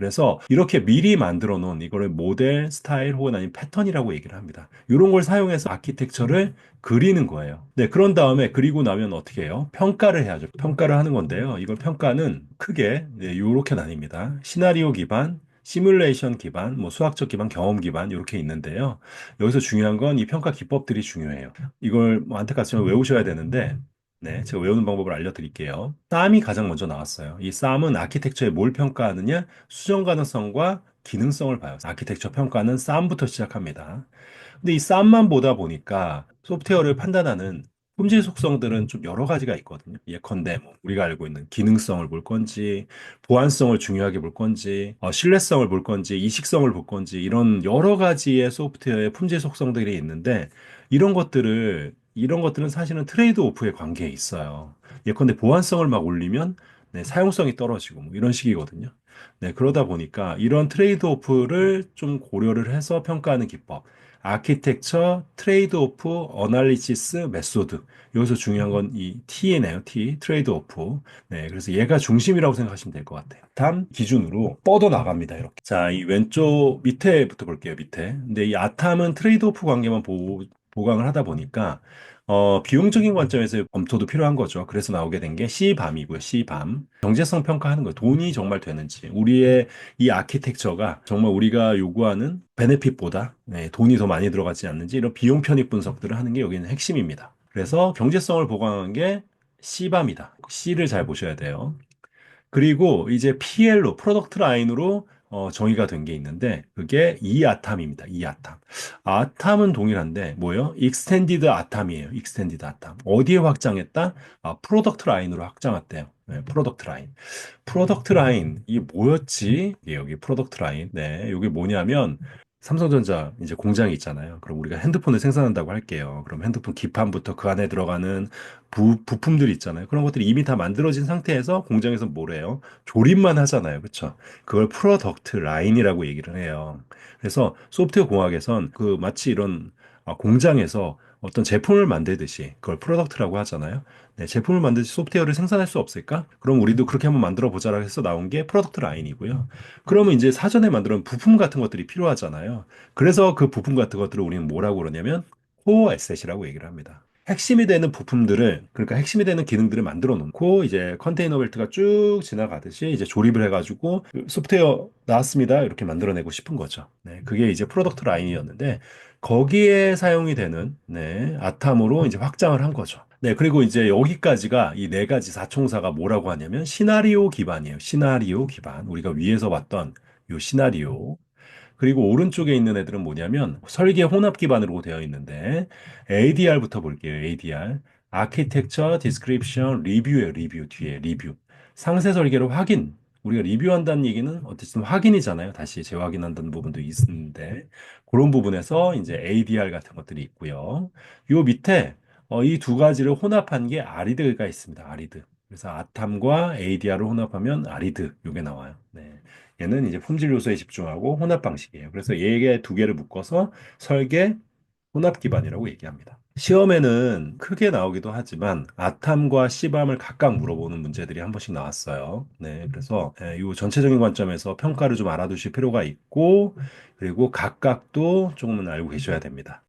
그래서 이렇게 미리 만들어 놓은 이거를 모델, 스타일 혹은 아니면 패턴이라고 얘기를 합니다. 이런 걸 사용해서 아키텍처를 그리는 거예요. 네, 그런 다음에 그리고 나면 어떻게 해요? 평가를 해야죠. 평가를 하는 건데요. 이걸 평가는 크게 네, 이렇게 나뉩니다. 시나리오 기반, 시뮬레이션 기반, 뭐 수학적 기반, 경험 기반 이렇게 있는데요. 여기서 중요한 건 이 평가 기법들이 중요해요. 이걸 뭐 안타깝지만 외우셔야 되는데 네, 제가 외우는 방법을 알려드릴게요. 쌈이 가장 먼저 나왔어요. 이 쌈은 아키텍처에 뭘 평가하느냐? 수정 가능성과 기능성을 봐요. 아키텍처 평가는 쌈부터 시작합니다. 근데 이 쌈만 보다 보니까 소프트웨어를 판단하는 품질 속성들은 좀 여러 가지가 있거든요. 예컨대 뭐 우리가 알고 있는 기능성을 볼 건지, 보안성을 중요하게 볼 건지, 어, 신뢰성을 볼 건지, 이식성을 볼 건지 이런 여러 가지의 소프트웨어의 품질 속성들이 있는데 이런 것들을 이런 것들은 사실은 트레이드 오프의 관계에 있어요. 예컨대 보안성을 막 올리면 네, 사용성이 떨어지고 뭐 이런 식이거든요. 네, 그러다 보니까 이런 트레이드 오프를 좀 고려를 해서 평가하는 기법. 아키텍처, 트레이드 오프, 어널리시스, 메소드. 여기서 중요한 건 이 T네요. T, 트레이드 오프. 네, 그래서 얘가 중심이라고 생각하시면 될 것 같아요. 다음 기준으로 뻗어 나갑니다. 이렇게. 자, 이 왼쪽 밑에부터 볼게요. 밑에. 근데 이 아탐은 트레이드 오프 관계만 보, 보강을 하다 보니까 어, 비용적인 관점에서 검토도 필요한 거죠. 그래서 나오게 된 게 C밤이고요. C밤. 경제성 평가하는 거예요. 돈이 정말 되는지. 우리의 이 아키텍처가 정말 우리가 요구하는 베네핏보다 네, 돈이 더 많이 들어가지 않는지 이런 비용 편입 분석들을 하는 게 여기는 핵심입니다. 그래서 경제성을 보강한 게 C밤이다. C를 잘 보셔야 돼요. 그리고 이제 PL로, 프로덕트 라인으로 어, 정의가 된 게 있는데 그게 이아탐입니다. 이아탐. 아탐은 동일한데 뭐예요? 익스텐디드 아탐이에요. 익스텐디드 아탐. 어디에 확장했다? 아, 프로덕트 라인으로 확장했대요. 네, 프로덕트 라인. 프로덕트 라인 이 뭐였지? 예, 여기 프로덕트 라인. 네, 여기 뭐냐면 삼성전자 이제 공장이 있잖아요. 그럼 우리가 핸드폰을 생산한다고 할게요. 그럼 핸드폰 기판부터 그 안에 들어가는 부, 부품들이 있잖아요. 그런 것들이 이미 다 만들어진 상태에서 공장에서 뭐래요? 조립만 하잖아요. 그쵸? 그걸 프로덕트 라인이라고 얘기를 해요. 그래서 소프트웨어 공학에선 그 마치 이런 아, 공장에서 어떤 제품을 만들듯이 그걸 프로덕트라고 하잖아요. 네, 제품을 만들듯이 소프트웨어를 생산할 수 없을까? 그럼 우리도 그렇게 한번 만들어 보자라고 해서 나온 게 프로덕트 라인이고요. 그러면 이제 사전에 만들어 부품 같은 것들이 필요하잖아요. 그래서 그 부품 같은 것들을 우리는 뭐라고 그러냐면 코어 에셋이라고 얘기를 합니다. 핵심이 되는 부품들을 그러니까 핵심이 되는 기능들을 만들어 놓고 이제 컨테이너 벨트가 쭉 지나가듯이 이제 조립을 해가지고 소프트웨어 나왔습니다 이렇게 만들어내고 싶은 거죠. 네, 그게 이제 프로덕트 라인이었는데 거기에 사용이 되는 네, 아탐으로 이제 확장을 한 거죠. 네, 그리고 이제 여기까지가 이 네 가지 사총사가 뭐라고 하냐면 시나리오 기반이에요. 시나리오 기반. 우리가 위에서 봤던 요 시나리오. 그리고 오른쪽에 있는 애들은 뭐냐면 설계 혼합 기반으로 되어 있는데 ADR부터 볼게요. ADR. 아키텍처, 디스크립션, 리뷰예요. 리뷰 뒤에 리뷰. 상세 설계로 확인. 우리가 리뷰한다는 얘기는 어쨌든 확인이잖아요. 다시 재확인한다는 부분도 있는데 그런 부분에서 이제 ADR 같은 것들이 있고요. 요 밑에 어, 이 두 가지를 혼합한 게 아리드가 있습니다. 아리드. 그래서 아탐과 ADR을 혼합하면 아리드 요게 나와요. 네. 얘는 이제 품질 요소에 집중하고 혼합 방식이에요. 그래서 얘두 개를 묶어서 설계 혼합 기반이라고 얘기합니다. 시험에는 크게 나오기도 하지만 아탐과 시밤을 각각 물어보는 문제들이 한 번씩 나왔어요. 네, 그래서 이 전체적인 관점에서 평가를 좀 알아두실 필요가 있고 그리고 각각도 조금은 알고 계셔야 됩니다.